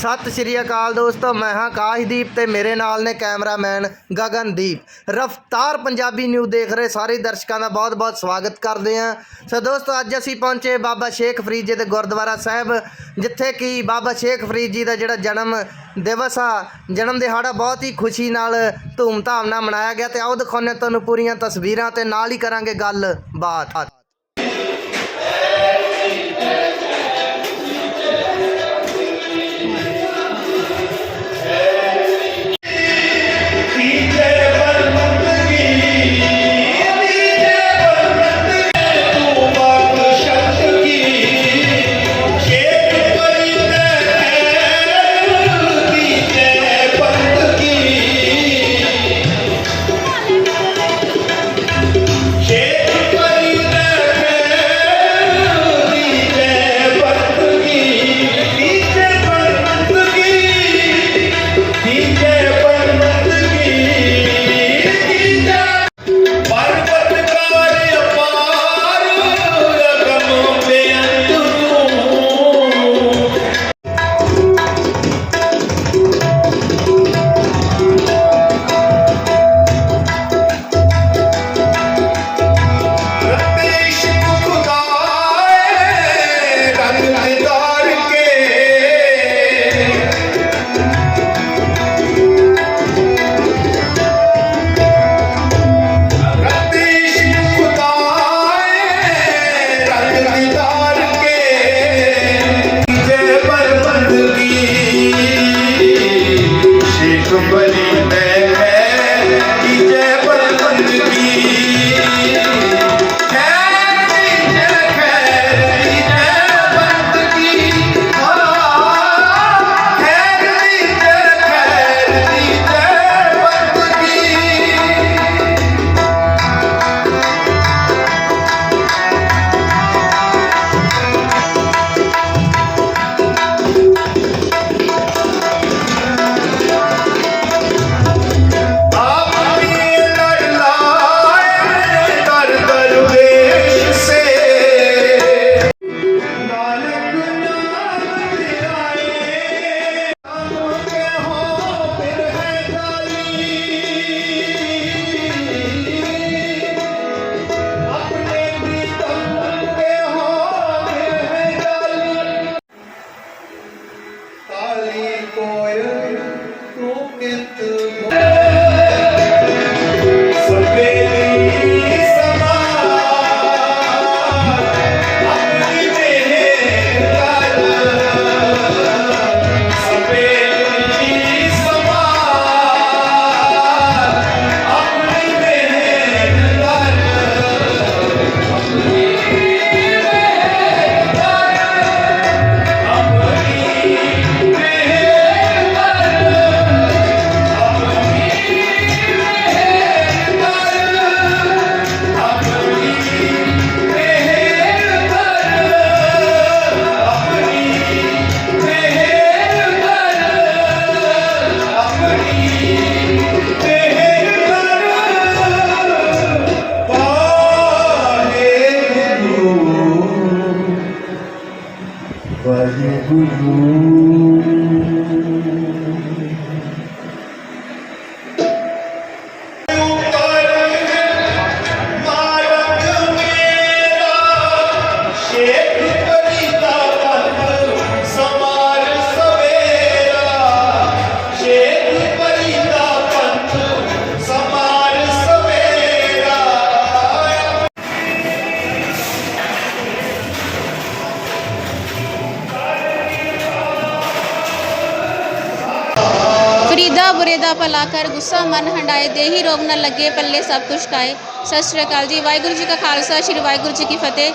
ਸਤਿ ਸ਼੍ਰੀ ਅਕਾਲ ਦੋਸਤੋ, ਮੈਂ ਹਾਂ ਕਾਸ਼ਦੀਪ ਤੇ ਮੇਰੇ ਨਾਲ ਨੇ ਕੈਮਰਾਮੈਨ ਗਗਨਦੀਪ। ਰਫਤਾਰ ਪੰਜਾਬੀ ਨਿਊਜ਼ ਦੇਖ ਰਹੇ ਸਾਰੇ ਦਰਸ਼ਕਾਂ ਦਾ ਬਹੁਤ-ਬਹੁਤ ਸਵਾਗਤ ਕਰਦੇ ਹਾਂ। ਸੋ ਦੋਸਤੋ, ਅੱਜ ਅਸੀਂ ਪਹੁੰਚੇ ਬਾਬਾ ਸ਼ੇਖ ਫਰੀਦ ਜੀ ਦੇ ਗੁਰਦੁਆਰਾ ਸਾਹਿਬ, ਜਿੱਥੇ ਕਿ ਬਾਬਾ ਸ਼ੇਖ ਫਰੀਦ ਜੀ ਦਾ ਜਿਹੜਾ ਜਨਮ ਦਿਵਸ ਆ, ਜਨਮ ਦਿਹਾੜਾ ਬਹੁਤ ਹੀ ਖੁਸ਼ੀ ਨਾਲ ਧੂਮ-ਧਾਮ ਨਾਲ ਮਨਾਇਆ ਗਿਆ ਤੇ ਆਓ ਦਿਖਾਉਂਦੇ ਹਾਂ ਤੁਹਾਨੂੰ ਪੂਰੀਆਂ ਤਸਵੀਰਾਂ ਤੇ ਨਾਲ ਹੀ ਕਰਾਂਗੇ ਗੱਲ ਬਾਤ ਤੂੰ ਕਿਤ ਸਵੇਰੀ كله ਬੁਰੇ ਦਾ ਭਲਾ ਕਰ, ਗੁੱਸਾ ਮਨ ਹੰਡਾਏ, ਦੇਹੀ ਰੋਗ ਨਾ ਲੱਗੇ, ਪੱਲੇ ਸਭ ਕੁਛ ਖਾਏ ਸਤਿ ਸ਼੍ਰੀ ਅਕਾਲ ਜੀ। ਵਾਹਿਗੁਰੂ ਜੀ ਕਾ ਖਾਲਸਾ, ਸ਼੍ਰੀ ਵਾਹਿਗੁਰੂ ਜੀ ਕੀ ਫਤਿਹ।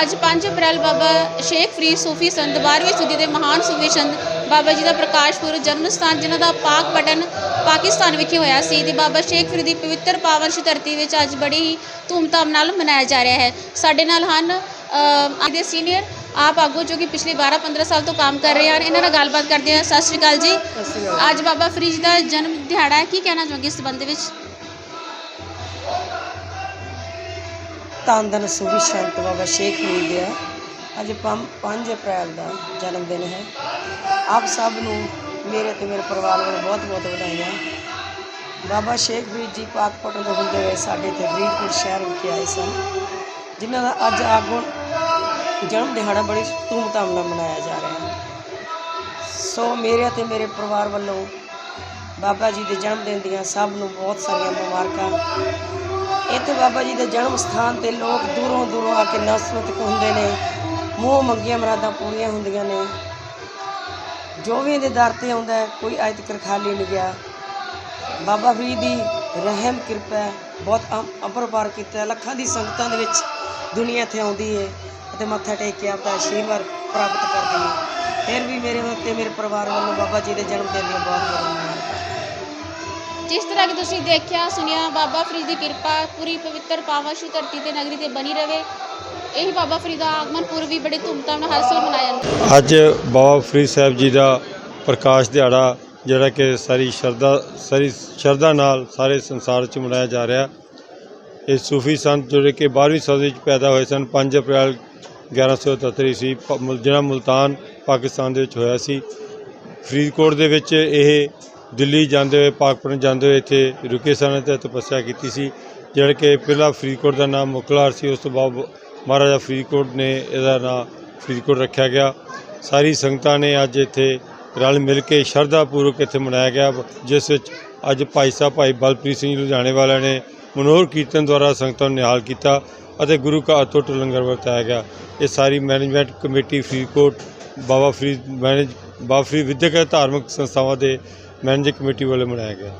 ਅੱਜ 5 ਅਪ੍ਰੈਲ ਬਾਬਾ ਸ਼ੇਖ ਫਰੀਦ ਸੂਫੀ ਸੰਤ 12ਵੀਂ ਸਦੀ ਦੇ ਮਹਾਨ ਸੂਫੀ ਸੰਤ ਬਾਬਾ ਜੀ ਦਾ ਪ੍ਰਕਾਸ਼ ਪੁਰਬ ਜਨਮ ਸਥਾਨ, ਜਿਨ੍ਹਾਂ ਦਾ ਪਾਕ ਪਟਨ ਪਾਕਿਸਤਾਨ ਵਿਖੇ ਹੋਇਆ ਸੀ। ਤੇ ਬਾਬਾ ਸ਼ੇਖ ਫਰੀਦ ਦੀ ਪਵਿੱਤਰ ਪਾਵਨ ਸ਼ੀ ਧਰਤੀ ਵਿੱਚ ਅੱਜ ਬੜੀ ਹੀ ਧੂਮਧਾਮ ਨਾਲ ਮਨਾਇਆ ਜਾ ਰਿਹਾ ਹੈ। ਸਾਡੇ ਨਾਲ ਹਨ ਅੱਜ ਦੇ ਸੀਨੀਅਰ ਆਪ ਆਗੂ ਜੋ ਕਿ ਪਿਛਲੇ 12-15 ਸਾਲ ਤੋਂ ਕੰਮ ਕਰ ਰਹੇ ਹਨ, ਇਹਨਾਂ ਨਾਲ ਗੱਲਬਾਤ ਕਰਦੇ ਹਾਂ। ਸਤਿ ਸ਼੍ਰੀ ਅਕਾਲ ਜੀ। ਅੱਜ ਬਾਬਾ ਫਰੀਦ ਦਾ ਜਨਮ ਦਿਹਾੜਾ ਹੈ। ਕੀ ਕਹਿਣਾ ਚਾਹੋਗੇ ਇਸ ਸੰਬੰਧ ਵਿੱਚ? ਧੰਨ ਧੰਨ ਸੂਫੀ ਬਾਬਾ ਸ਼ੇਖ ਫਰੀਦ ਆ ਅੱਜ 5 ਅਪ੍ਰੈਲ ਦਾ ਜਨਮ ਦਿਨ ਹੈ। ਆਪ ਸਭ ਨੂੰ ਮੇਰੇ ਤੇ ਮੇਰੇ ਪਰਿਵਾਰ ਵੱਲੋਂ ਬਹੁਤ ਬਹੁਤ ਵਧਾਈਆਂ। ਬਾਬਾ ਸ਼ੇਖ ਫਰੀਦ ਜੀ ਪਾਕਪਟਨ ਤੋਂ ਹੁੰਦੇ ਹੋਏ ਸਾਡੇ ਇੱਥੇ ਫਰੀਦਕੋਟ ਸ਼ਹਿਰ ਵਿਖੇ ਆਏ ਸਨ। ਜਿਨ੍ਹਾਂ ਦਾ ਅੱਜ ਆਗੂ ਜਨਮ ਦਿਹਾੜਾ ਬੜੀ ਧੂਮਧਾਮ ਨਾਲ ਮਨਾਇਆ ਜਾ ਰਿਹਾ ਹੈ। ਸੋ ਮੇਰੇ ਅਤੇ ਮੇਰੇ ਪਰਿਵਾਰ ਵੱਲੋਂ ਬਾਬਾ ਜੀ ਦੇ ਜਨਮ ਦਿਨ ਦੀਆਂ ਸਭ ਨੂੰ ਬਹੁਤ ਸਾਰੀਆਂ ਮੁਬਾਰਕਾਂ। ਇੱਥੇ ਬਾਬਾ ਜੀ ਦੇ ਜਨਮ ਸਥਾਨ ਤੇ ਲੋਕ ਦੂਰੋਂ ਦੂਰੋਂ ਆ ਕੇ ਨਸਮਤਕ ਹੁੰਦੇ ਨੇ ਮੂੰਹ ਮੰਗੀਆਂ ਮਰਾਦਾਂ ਪੂਰੀਆਂ ਹੁੰਦੀਆਂ ਨੇ। ਜੋ ਵੀ ਇਹਦੇ ਦਰ ਤੇ ਆਉਂਦਾ ਕੋਈ ਅੱਜ ਤੱਕ ਖਾਲੀ ਨਹੀਂ ਗਿਆ। ਬਾਬਾ ਫਰੀਦ ਦੀ ਰਹਿਮ ਕਿਰਪਾ ਹੈ, ਬਹੁਤ ਅਮ- ਅਪਰਪਾਰ ਕੀਤਾ ਲੱਖਾਂ ਦੀ ਸੰਗਤਾਂ ਦੇ ਵਿੱਚ ਦੁਨੀਆ ਇੱਥੇ ਆਉਂਦੀ ਹੈ। ਅਤੇ ਮੱਥਾ ਟੇਕ ਕੇ ਆਪਦਾ ਆਸ਼ੀਰਵਾਦ ਪ੍ਰਾਪਤ ਕਰਦੀ ਹੈ। ਫਿਰ ਵੀ ਮੇਰੇ ਵੱਲੋਂ ਤੇ ਮੇਰੇ ਪਰਿਵਾਰ ਵੱਲੋਂ ਬਾਬਾ ਜੀ ਦੇ ਜਨਮ ਦਿਨ ਦੀਆਂ ਬਹੁਤ ਬਹੁਤ ਮੁਬਾਰਕਾਂ। ਜਿਸ ਤਰ੍ਹਾਂ ਕਿ ਤੁਸੀਂ ਦੇਖਿਆ ਸੁਣਿਆ ਬਾਬਾ ਫਰੀਦ ਦੀ ਕਿਰਪਾ ਪੂਰੀ ਪਵਿੱਤਰ ਪਾਵਨਸ਼ੀ ਧਰਤੀ ਤੇ ਨਗਰੀ ਤੇ ਬਣੀ ਰਵੇ। ਇਹੀ ਬਾਬਾ ਫਰੀਦ ਦਾ ਆਗਮਨ ਪੁਰਬ ਵੀ ਬੜੇ ਧੂਮਧਾਮ ਨਾਲ ਹਰ ਸਾਲ ਮਨਾਇਆ ਜਾਂਦਾ ਹੈ। ਅੱਜ ਬਾਬਾ ਫਰੀਦ ਸਾਹਿਬ ਜੀ ਦਾ ਪ੍ਰਕਾਸ਼ ਦਿਹਾੜਾ ਜਿਹੜਾ ਕਿ ਸਾਰੀ ਸ਼ਰਧਾ ਸਾਰੀ ਸ਼ਰਧਾ ਨਾਲ ਸਾਰੇ ਸੰਸਾਰ 'ਚ ਮਨਾਇਆ ਜਾ ਰਿਹਾ। ਇਹ ਸੂਫੀ ਸੰਤ ਜਿਹੜੇ ਕਿ 12ਵੀਂ ਸਦੀ ਵਿੱਚ ਪੈਦਾ ਹੋਏ ਸਨ 5 ਅਪ੍ਰੈਲ 1177 ਈਸਵੀ ਮੁਲ- ਜਿਹੜਾ ਮੁਲਤਾਨ ਪਾਕਿਸਤਾਨ ਦੇ ਵਿੱਚ ਹੋਇਆ ਸੀ। ਫਰੀਦਕੋਟ ਦੇ ਵਿੱਚ ਇਹ ਦਿੱਲੀ ਜਾਂਦੇ ਹੋਏ, ਪਾਕਪੁਰ ਜਾਂਦੇ ਹੋਏ ਇੱਥੇ ਰੁਕੇ ਸਨ ਅਤੇ ਤਪੱਸਿਆ ਕੀਤੀ ਸੀ। ਜਿਹੜਾ ਕਿ ਪਹਿਲਾ ਫਰੀਦਕੋਟ ਦਾ ਨਾਮ ਮੁਕਲਾਰ ਸੀ, ਉਸ ਤੋਂ ਬਾਅਦ ਮਹਾਰਾਜਾ ਫਰੀਦਕੋਟ ਨੇ ਇਹਦਾ ਨਾਮ ਫਰੀਦਕੋਟ ਰੱਖਿਆ ਗਿਆ। ਸਾਰੀ ਸੰਗਤਾਂ ਨੇ ਅੱਜ ਇੱਥੇ ਰਲ ਮਿਲ ਕੇ ਸ਼ਰਧਾ ਪੂਰਵਕ ਇੱਥੇ ਮਨਾਇਆ ਗਿਆ, ਜਿਸ ਵਿੱਚ ਅੱਜ ਭਾਈ ਸਾਹਿਬ, ਭਾਈ ਬਲਪ੍ਰੀਤ ਸਿੰਘ ਲੁਧਿਆਣੇ ਵਾਲਿਆਂ ਨੇ ਮਨੋਹਰ ਕੀਰਤਨ ਦੁਆਰਾ ਸੰਗਤਾਂ ਨੂੰ ਨਿਹਾਲ ਕੀਤਾ ਅਤੇ ਗੁਰੂ ਘਰ ਤੋਂ ਲੰਗਰ ਵਰਤਾਇਆ ਗਿਆ। ਇਹ ਸਾਰੀ management committee Faridkot, Baba Farid manage Baba Farid ਵਿਦਿਅਕ ਅਤੇ ਧਾਰਮਿਕ ਸੰਸਥਾਵਾਂ ਦੇ ਮੈਨੇਜਿੰਗ ਕਮੇਟੀ ਵੱਲੋਂ ਮਨਾਇਆ ਗਿਆ।